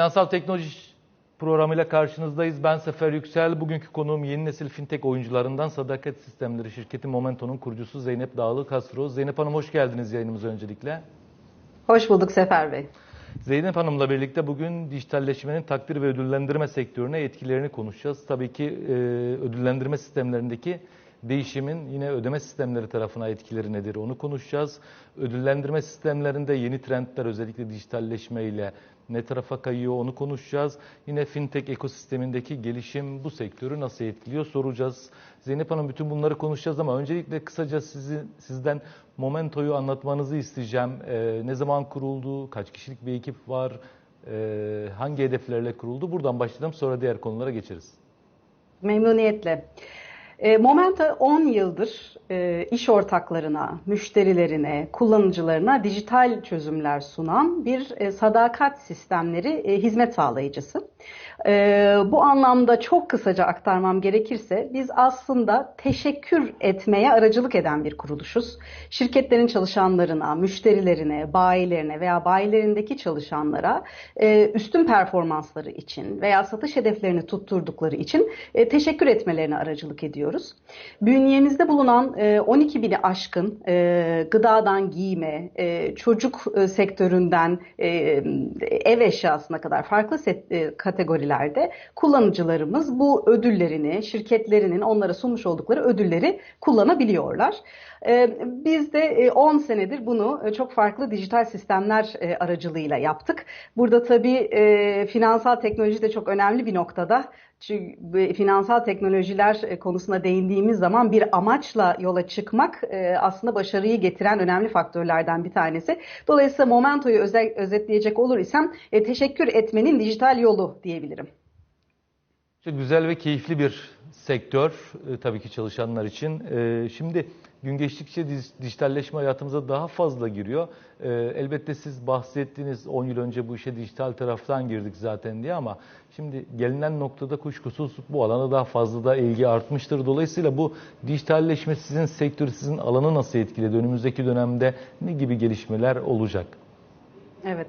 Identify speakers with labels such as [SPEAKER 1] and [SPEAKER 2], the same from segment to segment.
[SPEAKER 1] Finansal Teknoloji programıyla karşınızdayız. Ben Sefer Yüksel. Bugünkü konuğum yeni nesil fintech oyuncularından Sadakat Sistemleri şirketi Momento'nun kurucusu Zeynep Dağlı Kastro. Zeynep Hanım hoş geldiniz yayınımıza öncelikle.
[SPEAKER 2] Hoş bulduk Sefer Bey.
[SPEAKER 1] Zeynep Hanım'la birlikte bugün dijitalleşmenin takdir ve ödüllendirme sektörüne etkilerini konuşacağız. Tabii ki e, ödüllendirme sistemlerindeki değişimin yine ödeme sistemleri tarafına etkileri nedir onu konuşacağız. Ödüllendirme sistemlerinde yeni trendler özellikle dijitalleşme ile ne tarafa kayıyor onu konuşacağız. Yine fintech ekosistemindeki gelişim bu sektörü nasıl etkiliyor soracağız. Zeynep Hanım bütün bunları konuşacağız ama öncelikle kısaca sizi, sizden Momento'yu anlatmanızı isteyeceğim. Ee, ne zaman kuruldu, kaç kişilik bir ekip var, ee, hangi hedeflerle kuruldu? Buradan başlayalım sonra diğer konulara geçeriz.
[SPEAKER 2] Memnuniyetle. E, Momento 10 yıldır e, iş ortaklarına, müşterilerine, kullanıcılarına dijital çözümler sunan bir e, sadakat sistemleri hizmet sağlayıcısı. Bu anlamda çok kısaca aktarmam gerekirse biz aslında teşekkür etmeye aracılık eden bir kuruluşuz. Şirketlerin çalışanlarına, müşterilerine, bayilerine veya bayilerindeki çalışanlara üstün performansları için veya satış hedeflerini tutturdukları için teşekkür etmelerine aracılık ediyoruz. Bünyemizde bulunan 12 e, bini aşkın e, gıdadan giyime, e, çocuk sektöründen ev eşyasına kadar farklı kategorilerde kullanıcılarımız bu ödüllerini, şirketlerinin onlara sunmuş oldukları ödülleri kullanabiliyorlar. Biz de 10 senedir bunu çok farklı dijital sistemler aracılığıyla yaptık. Burada tabii finansal teknoloji de çok önemli bir noktada. Çünkü finansal teknolojiler e, konusuna değindiğimiz zaman bir amaçla yola çıkmak e, aslında başarıyı getiren önemli faktörlerden bir tanesi. Dolayısıyla Momento'yu özetleyecek olur isem e, teşekkür etmenin dijital yolu diyebilirim.
[SPEAKER 1] Çok güzel ve keyifli bir sektör tabii ki çalışanlar için. Şimdi gün geçtikçe dijitalleşme hayatımıza daha fazla giriyor. Ee, elbette siz bahsettiğiniz 10 yıl önce bu işe dijital taraftan girdik zaten diye ama şimdi gelinen noktada kuşkusuz bu alana daha fazla da ilgi artmıştır. Dolayısıyla bu dijitalleşme sizin sektörü, sizin alanı nasıl etkiledi? Önümüzdeki dönemde ne gibi gelişmeler olacak?
[SPEAKER 2] Evet.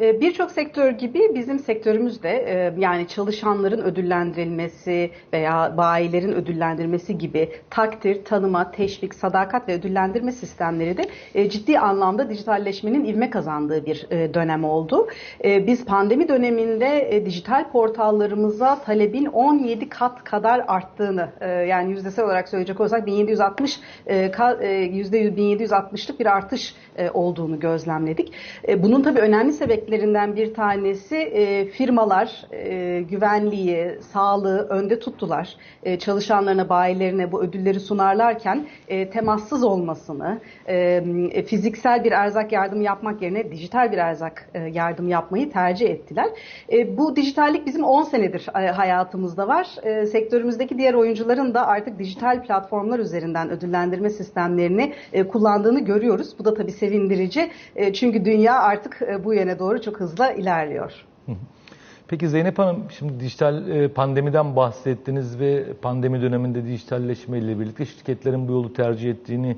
[SPEAKER 2] Ee, birçok sektör gibi bizim sektörümüz de e, yani çalışanların ödüllendirilmesi veya bayilerin ödüllendirmesi gibi takdir, tanıma, teşvik, sadakat ve ödüllendirme sistemleri de e, ciddi anlamda dijitalleşmenin ivme kazandığı bir e, dönem oldu. Biz pandemi döneminde dijital portallarımıza talebin 17 kat kadar arttığını yani yüzdesel olarak söyleyecek olsak 1760 %1760'lık bir artış olduğunu gözlemledik. Bunun tabii önemli sebepleri sebeplerinden bir tanesi e, firmalar e, güvenliği, sağlığı önde tuttular. E, çalışanlarına, bayilerine bu ödülleri sunarlarken e, temassız olmasını, e, fiziksel bir erzak yardımı yapmak yerine dijital bir erzak e, yardım yapmayı tercih ettiler. E, bu dijitallik bizim 10 senedir e, hayatımızda var. E, sektörümüzdeki diğer oyuncuların da artık dijital platformlar üzerinden ödüllendirme sistemlerini e, kullandığını görüyoruz. Bu da tabii sevindirici. E, çünkü dünya artık e, bu yöne doğru doğru çok hızlı ilerliyor.
[SPEAKER 1] Peki Zeynep Hanım, şimdi dijital e, pandemiden bahsettiniz ve pandemi döneminde dijitalleşme ile birlikte şirketlerin bu yolu tercih ettiğini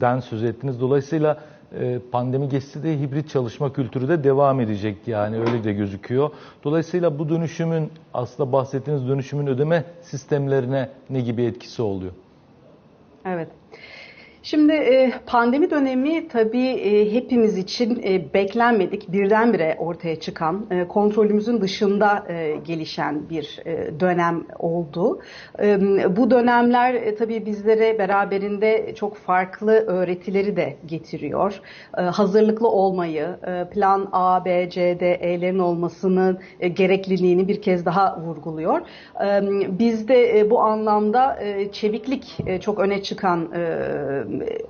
[SPEAKER 1] den söz ettiniz. Dolayısıyla e, pandemi geçti de hibrit çalışma kültürü de devam edecek yani öyle de gözüküyor. Dolayısıyla bu dönüşümün aslında bahsettiğiniz dönüşümün ödeme sistemlerine ne gibi etkisi oluyor?
[SPEAKER 2] Evet. Şimdi e, pandemi dönemi tabii e, hepimiz için e, beklenmedik, birdenbire ortaya çıkan, kontrolümüzün dışında gelişen bir dönem oldu. Bu dönemler tabii bizlere beraberinde çok farklı öğretileri de getiriyor. Hazırlıklı olmayı, plan A, B, C, D, E'lerin olmasının gerekliliğini bir kez daha vurguluyor. Bizde bu anlamda çeviklik çok öne çıkan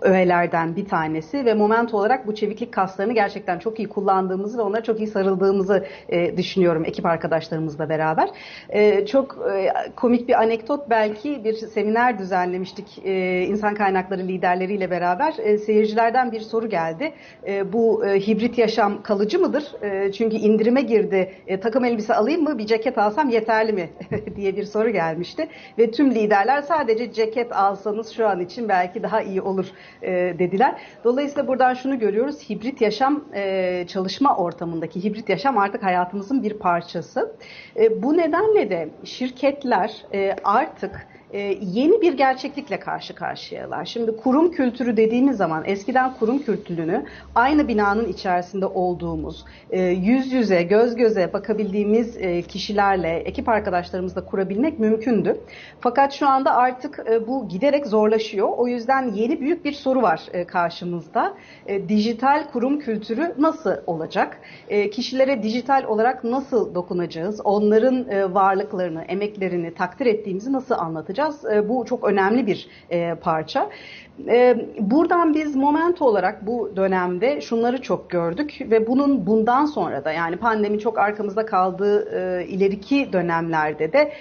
[SPEAKER 2] öğelerden bir tanesi ve moment olarak bu çeviklik kaslarını gerçekten çok iyi kullandığımızı ve onlara çok iyi sarıldığımızı e, düşünüyorum ekip arkadaşlarımızla beraber. E, çok e, komik bir anekdot belki bir seminer düzenlemiştik insan kaynakları liderleriyle beraber. Seyircilerden bir soru geldi. Bu hibrit yaşam kalıcı mıdır? Çünkü indirime girdi. Takım elbise alayım mı? Bir ceket alsam yeterli mi? diye bir soru gelmişti. Ve tüm liderler sadece ceket alsanız şu an için belki daha iyi olur olur e, dediler. Dolayısıyla buradan şunu görüyoruz. Hibrit yaşam e, çalışma ortamındaki hibrit yaşam artık hayatımızın bir parçası. E, bu nedenle de şirketler e, artık e, yeni bir gerçeklikle karşı karşıyalar. Şimdi kurum kültürü dediğimiz zaman eskiden kurum kültürünü aynı binanın içerisinde olduğumuz, e, yüz yüze, göz göze bakabildiğimiz e, kişilerle, ekip arkadaşlarımızla kurabilmek mümkündü. Fakat şu anda artık bu giderek zorlaşıyor. O yüzden yeni büyük bir soru var karşımızda. Dijital kurum kültürü nasıl olacak? Kişilere dijital olarak nasıl dokunacağız? Onların varlıklarını, emeklerini takdir ettiğimizi nasıl anlatacağız? Konuşacağız. E, bu çok önemli bir e, parça. E, buradan biz momento olarak bu dönemde şunları çok gördük ve bunun bundan sonra da yani pandemi çok arkamızda kaldığı ileriki dönemlerde de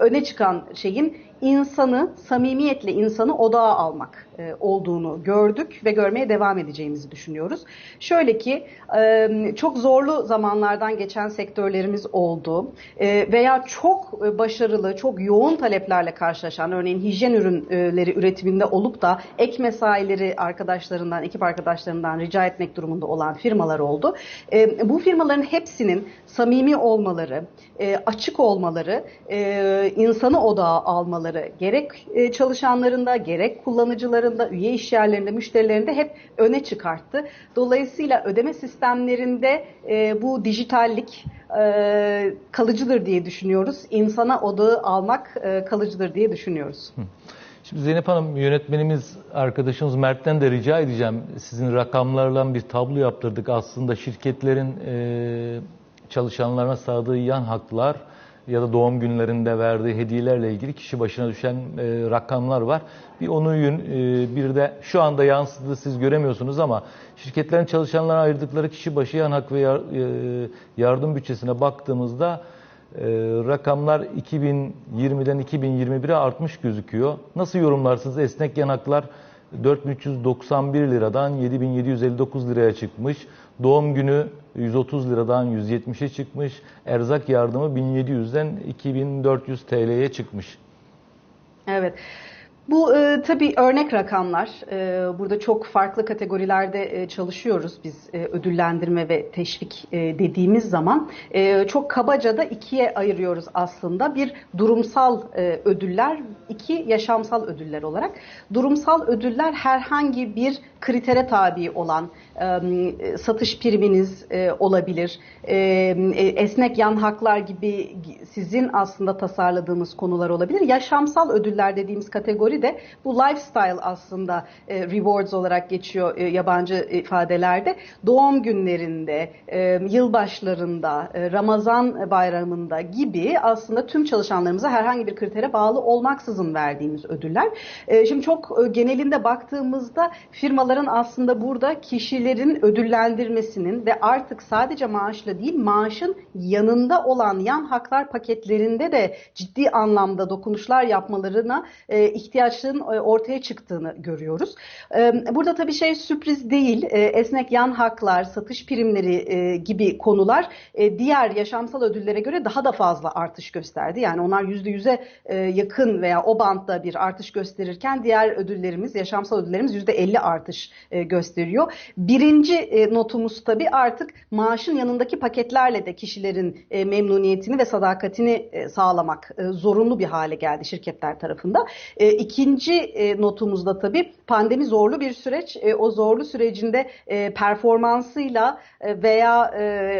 [SPEAKER 2] öne çıkan şeyin insanı, samimiyetle insanı odağa almak e, olduğunu gördük ve görmeye devam edeceğimizi düşünüyoruz. Şöyle ki e, çok zorlu zamanlardan geçen sektörlerimiz oldu e, veya çok başarılı, çok yoğun taleplerle karşılaşan örneğin hijyen ürünleri üretiminde olup da ek mesaileri arkadaşlarından, ekip arkadaşlarından rica etmek durumunda olan firmalar oldu. E, bu firmaların hepsinin samimi olmaları, e, açık olmaları, e, insanı odağa almaları gerek e, çalışanlarında gerek kullanıcılarında, üye işyerlerinde, müşterilerinde hep öne çıkarttı. Dolayısıyla ödeme sistemlerinde e, bu dijitallik e, kalıcıdır diye düşünüyoruz. İnsana odağı almak kalıcıdır diye düşünüyoruz.
[SPEAKER 1] Şimdi Zeynep Hanım yönetmenimiz arkadaşımız Mert'ten de rica edeceğim. Sizin rakamlarla bir tablo yaptırdık. Aslında şirketlerin çalışanlarına sağladığı yan haklar ya da doğum günlerinde verdiği hediyelerle ilgili kişi başına düşen e, rakamlar var. Bir onu yün, e, bir de şu anda yansıdığı siz göremiyorsunuz ama şirketlerin çalışanlara ayırdıkları kişi başı yan hak ve yar, e, yardım bütçesine baktığımızda e, rakamlar 2020'den 2021'e artmış gözüküyor. Nasıl yorumlarsınız esnek yanaklar 4391 liradan 7759 liraya çıkmış. Doğum günü 130 liradan 170'e çıkmış. Erzak yardımı 1700'den 2400 TL'ye çıkmış.
[SPEAKER 2] Evet. Bu e, tabii örnek rakamlar. E, burada çok farklı kategorilerde e, çalışıyoruz biz e, ödüllendirme ve teşvik e, dediğimiz zaman. E, çok kabaca da ikiye ayırıyoruz aslında. Bir durumsal e, ödüller, iki yaşamsal ödüller olarak. Durumsal ödüller herhangi bir kritere tabi olan e, satış priminiz e, olabilir. E, esnek yan haklar gibi sizin aslında tasarladığınız konular olabilir. Yaşamsal ödüller dediğimiz kategori de bu lifestyle aslında rewards olarak geçiyor yabancı ifadelerde. Doğum günlerinde, yılbaşlarında, Ramazan bayramında gibi aslında tüm çalışanlarımıza herhangi bir kritere bağlı olmaksızın verdiğimiz ödüller. Şimdi çok genelinde baktığımızda firmaların aslında burada kişileri kişilerin ödüllendirmesinin ve artık sadece maaşla değil maaşın yanında olan yan haklar paketlerinde de ciddi anlamda dokunuşlar yapmalarına e, ihtiyaçların e, ortaya çıktığını görüyoruz. Burada tabii şey sürpriz değil. Esnek yan haklar, satış primleri gibi konular diğer yaşamsal ödüllere göre daha da fazla artış gösterdi. Yani onlar yüzde yüze e, yakın veya o bantta bir artış gösterirken diğer ödüllerimiz, yaşamsal ödüllerimiz yüzde elli artış gösteriyor. Birinci notumuz tabii artık maaşın yanındaki paketlerle de kişilerin memnuniyetini ve sadakatini sağlamak zorunlu bir hale geldi şirketler tarafında. İkinci notumuz da tabii pandemi zorlu bir süreç. O zorlu sürecinde performansıyla veya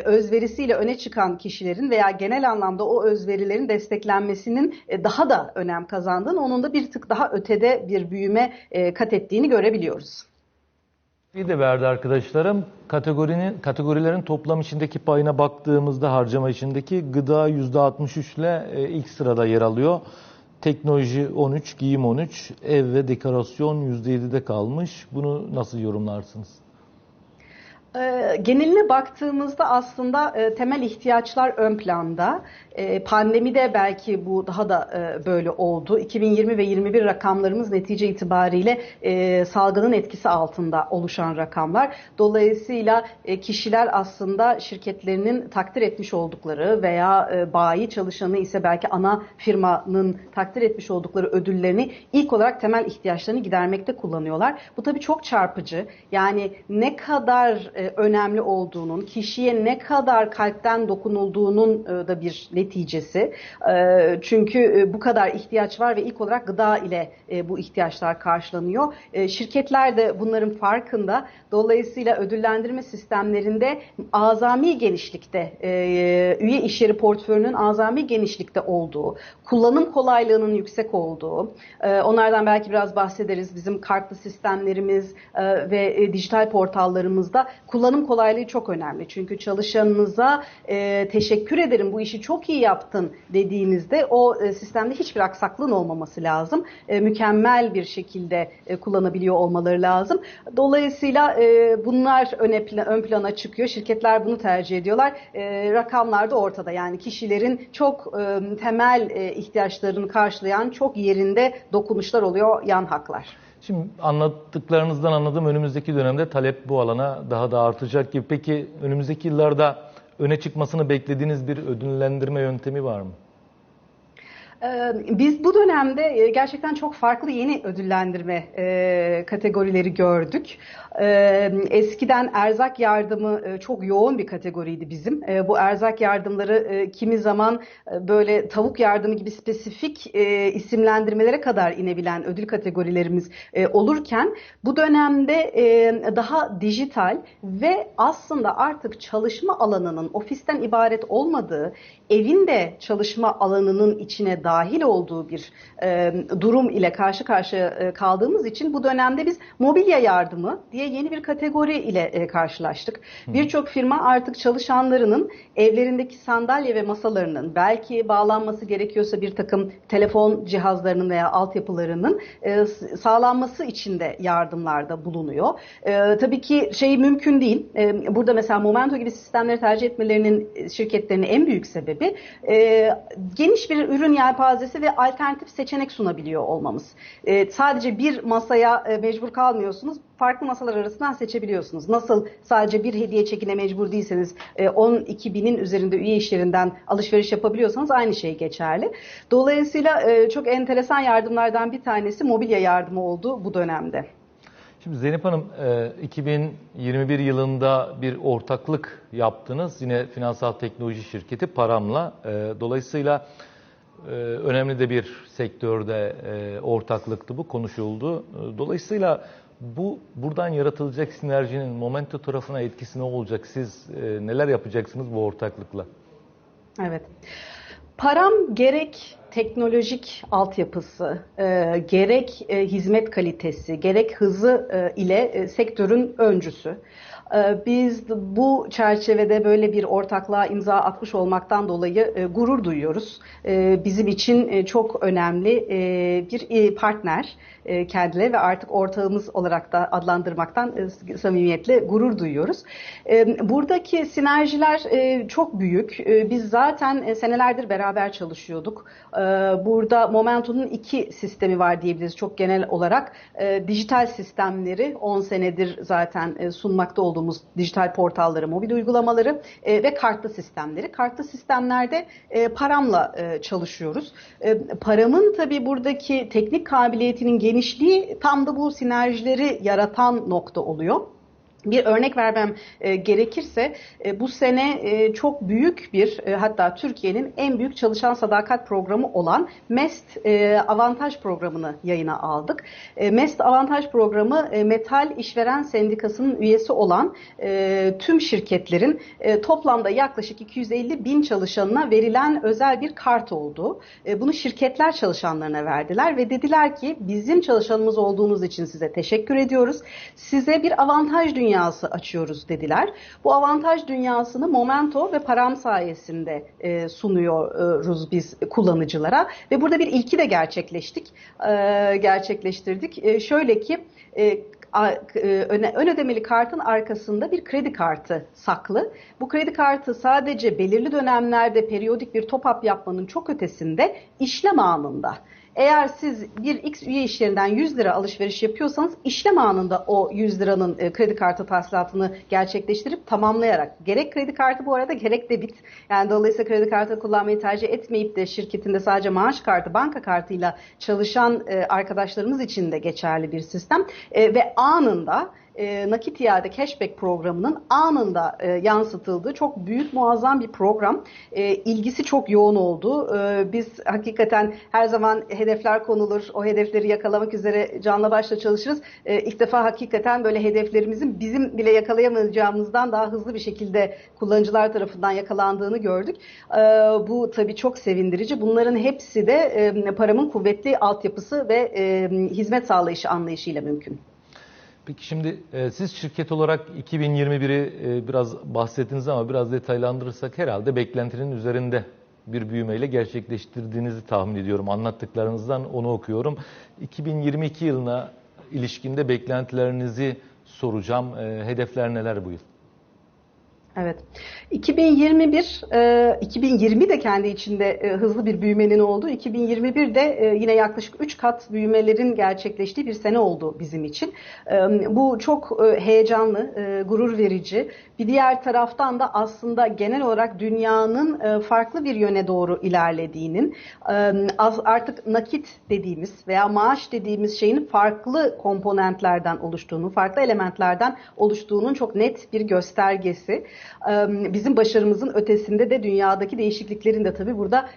[SPEAKER 2] özverisiyle öne çıkan kişilerin veya genel anlamda o özverilerin desteklenmesinin daha da önem kazandığını, onun da bir tık daha ötede bir büyüme kat ettiğini görebiliyoruz.
[SPEAKER 1] Bir de verdi arkadaşlarım. Kategorinin kategorilerin toplam içindeki payına baktığımızda harcama içindeki gıda %63 ile e, ilk sırada yer alıyor. Teknoloji 13, giyim 13, ev ve dekorasyon %7'de kalmış. Bunu nasıl yorumlarsınız?
[SPEAKER 2] E, geneline baktığımızda aslında e, temel ihtiyaçlar ön planda. E, pandemide belki bu daha da e, böyle oldu. 2020 ve 21 rakamlarımız netice itibariyle e, salgının etkisi altında oluşan rakamlar. Dolayısıyla kişiler aslında şirketlerinin takdir etmiş oldukları veya bayi çalışanı ise belki ana firmanın takdir etmiş oldukları ödüllerini ilk olarak temel ihtiyaçlarını gidermekte kullanıyorlar. Bu tabii çok çarpıcı. Yani ne kadar e, önemli olduğunun, kişiye ne kadar kalpten dokunulduğunun e, da bir neticesi. E, çünkü e, bu kadar ihtiyaç var ve ilk olarak gıda ile e, bu ihtiyaçlar karşılanıyor. E, şirketler de bunların farkında. Dolayısıyla ödüllendirme sistemlerinde azami genişlikte, e, üye işyeri portföyünün azami genişlikte olduğu, kullanım kolaylığının yüksek olduğu, e, onlardan belki biraz bahsederiz. Bizim kartlı sistemlerimiz e, ve e, dijital portallarımızda kullanım kolaylığı çok önemli. Çünkü çalışanınıza e, teşekkür ederim bu işi çok iyi yaptın dediğinizde o e, sistemde hiçbir aksaklığın olmaması lazım. E, mükemmel bir şekilde e, kullanabiliyor olmaları lazım. Dolayısıyla e, bunlar öne ön plana çıkıyor. Şirketler bunu tercih ediyorlar. E, rakamlar da ortada. Yani kişilerin çok e, temel e, ihtiyaçlarını karşılayan çok yerinde dokunuşlar oluyor yan haklar.
[SPEAKER 1] Şimdi anlattıklarınızdan anladığım önümüzdeki dönemde talep bu alana daha da artacak gibi. Peki önümüzdeki yıllarda öne çıkmasını beklediğiniz bir ödüllendirme yöntemi var mı?
[SPEAKER 2] Biz bu dönemde gerçekten çok farklı yeni ödüllendirme kategorileri gördük. Eskiden erzak yardımı çok yoğun bir kategoriydi bizim. Bu erzak yardımları kimi zaman böyle tavuk yardımı gibi spesifik isimlendirmelere kadar inebilen ödül kategorilerimiz olurken bu dönemde daha dijital ve aslında artık çalışma alanının ofisten ibaret olmadığı, evin de çalışma alanının içine dahil olduğu bir durum ile karşı karşıya kaldığımız için bu dönemde biz mobilya yardımı diye yeni bir kategori ile karşılaştık. Birçok firma artık çalışanlarının evlerindeki sandalye ve masalarının belki bağlanması gerekiyorsa bir takım telefon cihazlarının veya altyapılarının sağlanması için de yardımlarda bulunuyor. Tabii ki şey mümkün değil. Burada mesela Momento gibi sistemleri tercih etmelerinin şirketlerinin en büyük sebebi geniş bir ürün yelpazesi ve alternatif seçenek sunabiliyor olmamız. Sadece bir masaya mecbur kalmıyorsunuz farklı masalar arasından seçebiliyorsunuz. Nasıl sadece bir hediye çekine mecbur değilseniz 12 binin üzerinde üye işlerinden alışveriş yapabiliyorsanız aynı şey geçerli. Dolayısıyla çok enteresan yardımlardan bir tanesi mobilya yardımı oldu bu dönemde.
[SPEAKER 1] Şimdi Zeynep Hanım 2021 yılında bir ortaklık yaptınız. Yine finansal teknoloji şirketi Param'la. Dolayısıyla önemli de bir sektörde ortaklıktı bu konuşuldu. Dolayısıyla bu buradan yaratılacak sinerjinin Momento tarafına etkisi ne olacak? Siz e, neler yapacaksınız bu ortaklıkla?
[SPEAKER 2] Evet. Param gerek teknolojik altyapısı, e, gerek e, hizmet kalitesi, gerek hızı e, ile e, sektörün öncüsü. Biz bu çerçevede böyle bir ortaklığa imza atmış olmaktan dolayı gurur duyuyoruz. Bizim için çok önemli bir partner kendileri ve artık ortağımız olarak da adlandırmaktan samimiyetle gurur duyuyoruz. Buradaki sinerjiler çok büyük. Biz zaten senelerdir beraber çalışıyorduk. Burada Momentum'un iki sistemi var diyebiliriz çok genel olarak. Dijital sistemleri 10 senedir zaten sunmakta olduğumuz olduğumuz dijital portalları, mobil uygulamaları e, ve kartlı sistemleri. Kartlı sistemlerde e, paramla e, çalışıyoruz. E, paramın tabii buradaki teknik kabiliyetinin genişliği tam da bu sinerjileri yaratan nokta oluyor. Bir örnek vermem e, gerekirse e, bu sene e, çok büyük bir hatta Türkiye'nin en büyük çalışan sadakat programı olan MEST avantaj programını yayına aldık. MEST avantaj programı metal işveren sendikasının üyesi olan tüm şirketlerin toplamda yaklaşık 250 bin çalışanına verilen özel bir kart oldu. Bunu şirketler çalışanlarına verdiler ve dediler ki bizim çalışanımız olduğunuz için size teşekkür ediyoruz. Size bir avantaj dünyası dünyası açıyoruz dediler. Bu avantaj dünyasını Momento ve Param sayesinde e, sunuyoruz biz kullanıcılara ve burada bir ilki de gerçekleştik, e, gerçekleştirdik. E, şöyle ki e, ön ödemeli kartın arkasında bir kredi kartı saklı. Bu kredi kartı sadece belirli dönemlerde periyodik bir top-up yapmanın çok ötesinde işlem anında. Eğer siz bir X üye işlerinden 100 lira alışveriş yapıyorsanız işlem anında o 100 liranın kredi kartı tahsilatını gerçekleştirip tamamlayarak gerek kredi kartı bu arada gerek debit. Yani dolayısıyla kredi kartı kullanmayı tercih etmeyip de şirketinde sadece maaş kartı banka kartıyla çalışan arkadaşlarımız için de geçerli bir sistem. Ve anında e, nakit iade cashback programının anında e, yansıtıldığı çok büyük muazzam bir program. E, ilgisi çok yoğun oldu. E, biz hakikaten her zaman hedefler konulur. O hedefleri yakalamak üzere canla başla çalışırız. E, ilk defa hakikaten böyle hedeflerimizin bizim bile yakalayamayacağımızdan daha hızlı bir şekilde kullanıcılar tarafından yakalandığını gördük. E, bu tabii çok sevindirici. Bunların hepsi de e, paramın kuvvetli altyapısı ve e, hizmet sağlayışı anlayışıyla mümkün.
[SPEAKER 1] Peki şimdi e, siz şirket olarak 2021'i e, biraz bahsettiniz ama biraz detaylandırırsak herhalde beklentinin üzerinde bir büyümeyle gerçekleştirdiğinizi tahmin ediyorum. Anlattıklarınızdan onu okuyorum. 2022 yılına ilişkinde beklentilerinizi soracağım. E, hedefler neler bu yıl?
[SPEAKER 2] Evet. 2021, e, 2020 de kendi içinde e, hızlı bir büyümenin olduğu, 2021 de e, yine yaklaşık 3 kat büyümelerin gerçekleştiği bir sene oldu bizim için. E, bu çok e, heyecanlı, e, gurur verici. Bir diğer taraftan da aslında genel olarak dünyanın e, farklı bir yöne doğru ilerlediğinin, e, artık nakit dediğimiz veya maaş dediğimiz şeyin farklı komponentlerden oluştuğunu, farklı elementlerden oluştuğunun çok net bir göstergesi bizim başarımızın ötesinde de dünyadaki değişikliklerin de tabii burada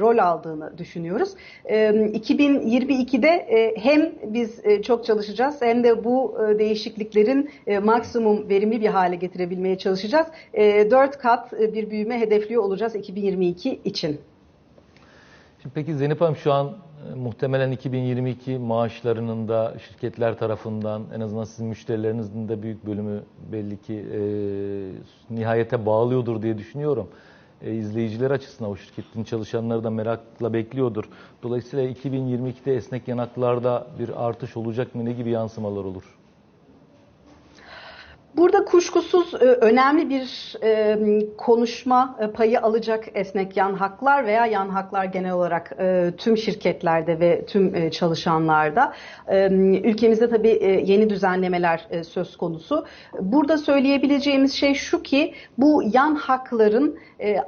[SPEAKER 2] rol aldığını düşünüyoruz. 2022'de hem biz çok çalışacağız hem de bu değişikliklerin maksimum verimli bir hale getirebilmeye çalışacağız. 4 kat bir büyüme hedefliyor olacağız 2022 için.
[SPEAKER 1] Şimdi peki Zeynep Hanım şu an muhtemelen 2022 maaşlarının da şirketler tarafından en azından sizin müşterilerinizin de büyük bölümü belli ki e, nihayete bağlıyordur diye düşünüyorum. E, izleyiciler açısından o şirketin çalışanları da merakla bekliyordur. Dolayısıyla 2022'de esnek yanaklarda bir artış olacak mı? Ne gibi yansımalar olur?
[SPEAKER 2] Burada kuşkusuz e, önemli bir e, konuşma e, payı alacak esnek yan haklar veya yan haklar genel olarak tüm şirketlerde ve tüm çalışanlarda. Ülkemizde tabii yeni düzenlemeler söz konusu. Burada söyleyebileceğimiz şey şu ki bu yan hakların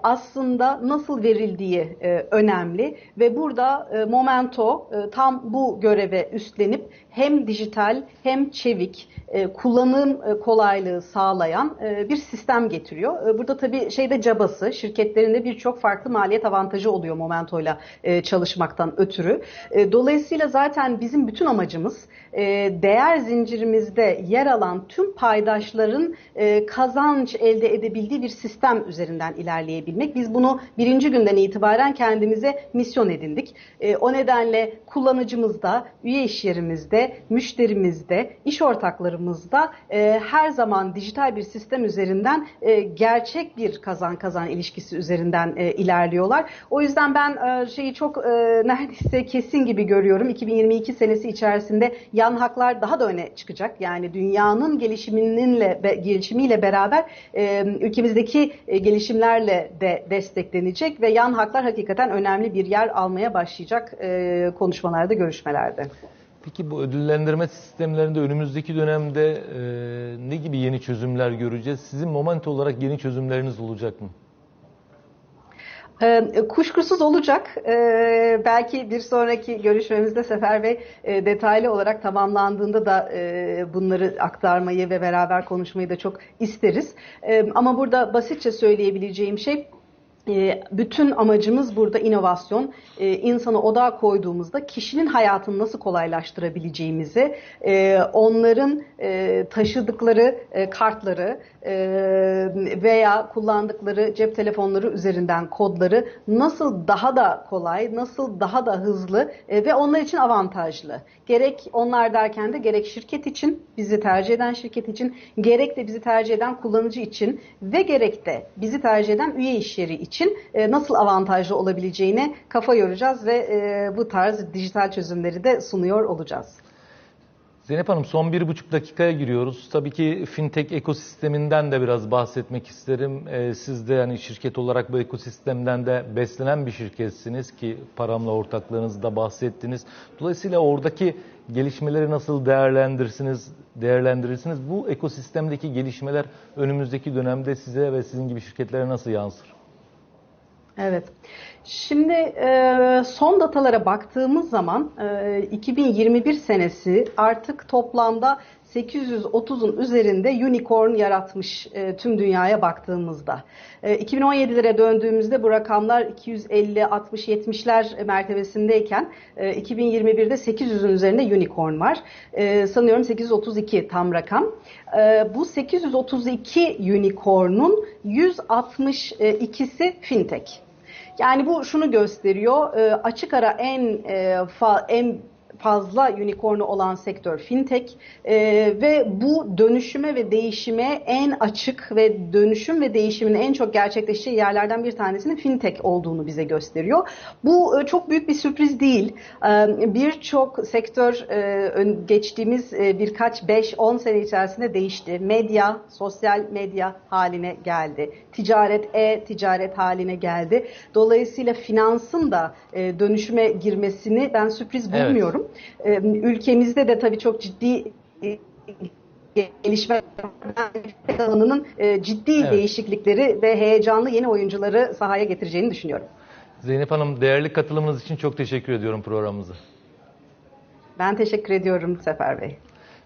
[SPEAKER 2] aslında nasıl verildiği önemli ve burada Momento tam bu göreve üstlenip hem dijital hem çevik kullanım kolay kolaylığı sağlayan e, bir sistem getiriyor. E, burada tabii şeyde cabası, şirketlerinde birçok farklı maliyet avantajı oluyor Momento'yla e, çalışmaktan ötürü. Dolayısıyla zaten bizim bütün amacımız değer zincirimizde yer alan tüm paydaşların kazanç elde edebildiği bir sistem üzerinden ilerleyebilmek. Biz bunu birinci günden itibaren kendimize misyon edindik. O nedenle kullanıcımızda, üye iş yerimizde, müşterimizde, iş ortaklarımızda her zaman zaman dijital bir sistem üzerinden e, gerçek bir kazan kazan ilişkisi üzerinden e, ilerliyorlar. O yüzden ben e, şeyi çok e, neredeyse kesin gibi görüyorum. 2022 senesi içerisinde yan haklar daha da öne çıkacak. Yani dünyanın gelişiminle be, gelişimiyle beraber e, ülkemizdeki e, gelişimlerle de desteklenecek ve yan haklar hakikaten önemli bir yer almaya başlayacak e, konuşmalarda, görüşmelerde.
[SPEAKER 1] Peki bu ödüllendirme sistemlerinde önümüzdeki dönemde e, ne gibi yeni çözümler göreceğiz? Sizin moment olarak yeni çözümleriniz olacak mı?
[SPEAKER 2] E, kuşkusuz olacak. E, belki bir sonraki görüşmemizde Sefer Bey e, detaylı olarak tamamlandığında da e, bunları aktarmayı ve beraber konuşmayı da çok isteriz. E, ama burada basitçe söyleyebileceğim şey ee, bütün amacımız burada inovasyon. Ee, insanı odağa koyduğumuzda kişinin hayatını nasıl kolaylaştırabileceğimizi, e, onların e, taşıdıkları e, kartları veya kullandıkları cep telefonları üzerinden kodları nasıl daha da kolay, nasıl daha da hızlı ve onlar için avantajlı. Gerek onlar derken de gerek şirket için, bizi tercih eden şirket için, gerek de bizi tercih eden kullanıcı için ve gerek de bizi tercih eden üye iş yeri için için e, nasıl avantajlı olabileceğine kafa yoracağız ve e, bu tarz dijital çözümleri de sunuyor olacağız.
[SPEAKER 1] Zeynep Hanım son bir buçuk dakikaya giriyoruz. Tabii ki fintech ekosisteminden de biraz bahsetmek isterim. Ee, siz de yani şirket olarak bu ekosistemden de beslenen bir şirketsiniz ki paramla ortaklığınızı da bahsettiniz. Dolayısıyla oradaki gelişmeleri nasıl değerlendirirsiniz, değerlendirirsiniz? Bu ekosistemdeki gelişmeler önümüzdeki dönemde size ve sizin gibi şirketlere nasıl yansır?
[SPEAKER 2] Evet. Şimdi e, son datalara baktığımız zaman e, 2021 senesi artık toplamda 830'un üzerinde unicorn yaratmış e, tüm dünyaya baktığımızda. E, 2017'lere döndüğümüzde bu rakamlar 250, 60, 70'ler mertebesindeyken e, 2021'de 800'ün üzerinde unicorn var. E, sanıyorum 832 tam rakam. E, bu 832 unicorn'un 162'si fintech. Yani bu şunu gösteriyor. e, Açık ara en e, fa- en fazla unicornu olan sektör fintech e, ve bu dönüşüme ve değişime en açık ve dönüşüm ve değişimin en çok gerçekleşeceği yerlerden bir tanesinin fintech olduğunu bize gösteriyor. Bu e, çok büyük bir sürpriz değil. E, Birçok sektör e, geçtiğimiz e, birkaç 5-10 sene içerisinde değişti. Medya, sosyal medya haline geldi. Ticaret, e-ticaret haline geldi. Dolayısıyla finansın da e, dönüşüme girmesini ben sürpriz bulmuyorum. E, Ülkemizde de tabii çok ciddi e, gelişme alanının e, ciddi
[SPEAKER 1] Evet.
[SPEAKER 2] değişiklikleri ve heyecanlı yeni oyuncuları sahaya getireceğini düşünüyorum.
[SPEAKER 1] Zeynep Hanım değerli katılımınız için çok teşekkür ediyorum programımıza.
[SPEAKER 2] Ben teşekkür ediyorum Sefer Bey.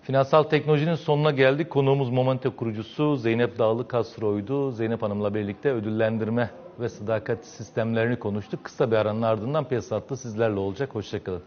[SPEAKER 1] Finansal teknolojinin sonuna geldik. Konuğumuz Momento kurucusu Zeynep Dağlı Kastro'ydu. Zeynep Hanım'la birlikte ödüllendirme ve sadakat sistemlerini konuştuk. Kısa bir aranın ardından piyasa hattı sizlerle olacak. Hoşçakalın.